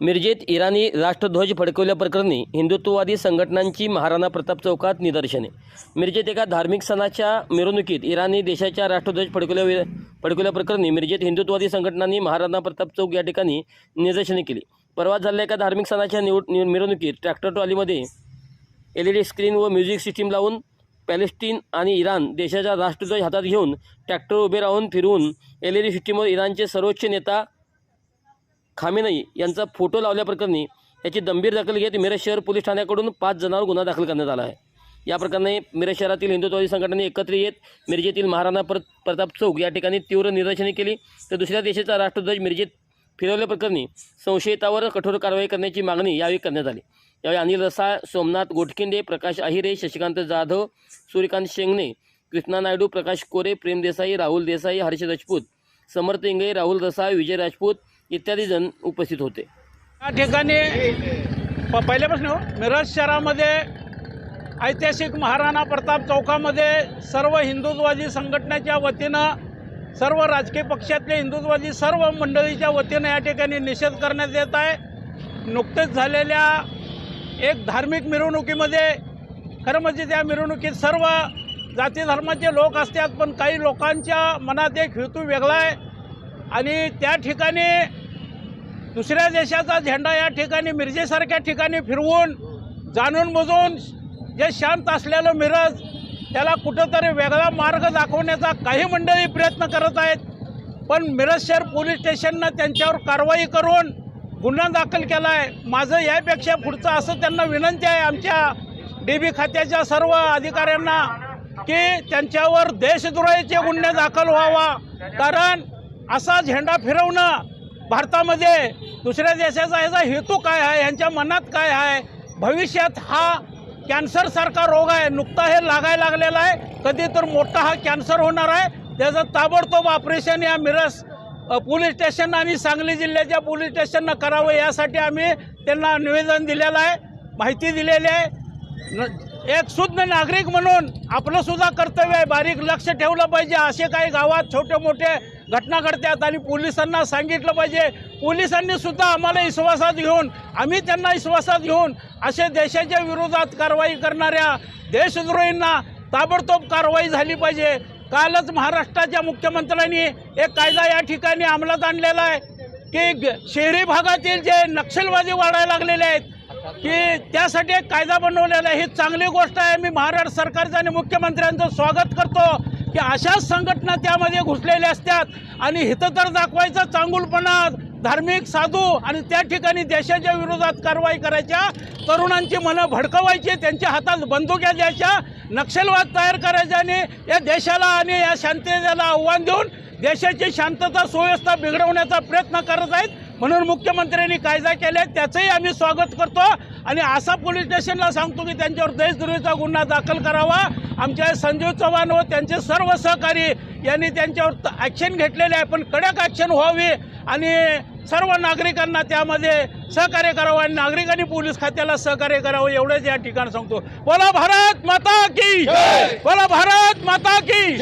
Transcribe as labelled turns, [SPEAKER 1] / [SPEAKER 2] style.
[SPEAKER 1] मिरजेत इराणी राष्ट्रध्वज फडकवल्याप्रकरणी हिंदुत्ववादी संघटनांची महाराणा प्रताप चौकात निदर्शने. मिरजेत एका धार्मिक सणाच्या मिरवणुकीत इराणी देशाच्या राष्ट्रध्वज फडकवल्या फडकवल्याप्रकरणी मिरजेत हिंदुत्ववादी संघटनांनी महाराणा प्रताप चौक या ठिकाणी निदर्शने केली. परवा झालेल्या एका धार्मिक सणाच्या निवड मिरवणुकीत ट्रॅक्टर ट्रॉलीमध्ये एल ई डी स्क्रीन व म्युझिक सिस्टीम लावून पॅलेस्टीन आणि इराण देशाचा राष्ट्रध्वज हातात घेऊन ट्रॅक्टर उभे राहून फिरवून एल ई डी सिस्टीमवर इराणचे सर्वोच्च नेता खामेनई यांचा फोटो लावल्याप्रकरणी याची गंभीर दखल घेत मिरज शहर पोलीस ठाण्याकडून पाच जणांवर गुन्हा दाखल करण्यात आला आहे. या प्रकरणी मिरज शहरातील हिंदुत्ववादी संघटनेने एकत्र येत मिरजेतील महाराणा प्र प्रताप चौक या ठिकाणी तीव्र निदर्शने केली. तर दुसऱ्या देशाचा राष्ट्रध्वज मिरजेत फिरवल्याप्रकरणी संशयितावर कठोर कारवाई करण्याची मागणी यावेळी करण्यात आली. यावेळी अनिल रसाळ सोमनाथ गोटखिंडे प्रकाश अहिरे शशिकांत जाधव सूर्यकांत शेंगणे कृष्णा नायडू प्रकाश कोरे प्रेम देसाई राहुल देसाई हर्ष राजपूत समर्थ इंगळे राहुल रसाळ विजय राजपूत इत्यादी जण उपस्थित होते.
[SPEAKER 2] या ठिकाणी प पहिल्यापासून हो. मिरज शहरामध्ये ऐतिहासिक महाराणा प्रताप चौकामध्ये सर्व हिंदुत्ववादी संघटनेच्या वतीनं सर्व राजकीय पक्षातले हिंदुत्ववादी सर्व मंडळीच्या वतीनं या ठिकाणी निषेध करण्यात येत आहे. नुकतेच झालेल्या एक धार्मिक मिरवणुकीमध्ये खरं म्हणजे त्या मिरवणुकीत सर्व जाती धर्माचे लोक असतात पण काही लोकांच्या मनात एक हेतू वेगळा आहे. आणि त्या ठिकाणी दुसऱ्या देशाचा झेंडा या ठिकाणी मिरजेसारख्या ठिकाणी फिरवून जाणून बुजून जे शांत असलेलं मिरज त्याला कुठंतरी वेगळा मार्ग दाखवण्याचा काही मंडळी प्रयत्न करत आहेत. पण मिरज शहर पोलीस स्टेशननं त्यांच्यावर कारवाई करून गुन्हा दाखल केला आहे माझं यापेक्षा पुढचं असं त्यांना विनंती आहे आमच्या डी बी खात्याच्या सर्व अधिकाऱ्यांना की त्यांच्यावर देशद्रोहीचे गुन्हे दाखल व्हावा. कारण असा झेंडा फिरवणं भारतामध्ये दुसऱ्या देशाचा याचा हेतू काय आहे? यांच्या मनात काय आहे? भविष्यात हा कॅन्सरसारखा रोग आहे. नुकता हे लागायला लागलेला आहे. कधी तर मोठा हा कॅन्सर होणार आहे. त्याचं ताबडतोब ऑपरेशन या मिरज पोलीस स्टेशन आणि सांगली जिल्ह्याच्या पोलीस स्टेशननं करावं यासाठी आम्ही त्यांना निवेदन दिलेलं आहे. माहिती दिलेली आहे. न- एक शुद्ध नागरिक म्हणून आपलंसुद्धा कर्तव्य आहे. बारीक लक्ष ठेवलं पाहिजे. असे काही गावात छोटे मोठे घटना घडतात आणि पोलिसांना सांगितलं पाहिजे. पोलिसांनी सुद्धा आम्हाला विश्वासात घेऊन आम्ही त्यांना विश्वासात घेऊन असे देशाच्या विरोधात कारवाई करणाऱ्या देशद्रोहींना ताबडतोब कारवाई झाली पाहिजे. कालच महाराष्ट्राच्या मुख्यमंत्र्यांनी एक कायदा या ठिकाणी अंमलात आणलेला आहे की ग- शहरी भागातील जे नक्षलवादी वाढायला लागलेले आहेत की त्यासाठी एक कायदा बनवलेला आहे. ही चांगली गोष्ट आहे. मी महाराष्ट्र सरकारचं आणि मुख्यमंत्र्यांचं स्वागत करतो. की अशाच संघटना त्यामध्ये घुसलेल्या असतात. आणि हिथं तर दाखवायचं चांगुलपणा धार्मिक साधू आणि त्या ठिकाणी देशाच्या विरोधात कारवाई करायच्या. तरुणांची मनं भडकवायची त्यांच्या हातात बंदुक्या द्यायच्या नक्षलवाद तयार करायचा आणि या देशाला आणि या शांततेला आव्हान देऊन देशाची शांतता सुव्यवस्था बिघडवण्याचा प्रयत्न करत आहेत. म्हणून मुख्यमंत्र्यांनी कायदा केले त्याचंही आम्ही स्वागत करतो. आणि असा पोलीस स्टेशनला सांगतो की त्यांच्यावर देशद्रोहीचा गुन्हा दाखल करावा. आमच्या संजीव चव्हाण व त्यांचे सर्व सहकारी यांनी त्यांच्यावर ॲक्शन घेतलेले आहे. पण कडक ॲक्शन व्हावी आणि सर्व नागरिकांना त्यामध्ये सहकार्य करावं आणि नागरिकांनी पोलीस खात्याला सहकार्य करावं एवढंच या ठिकाणी सांगतो. बोला भारत माता की बोला भारत माता की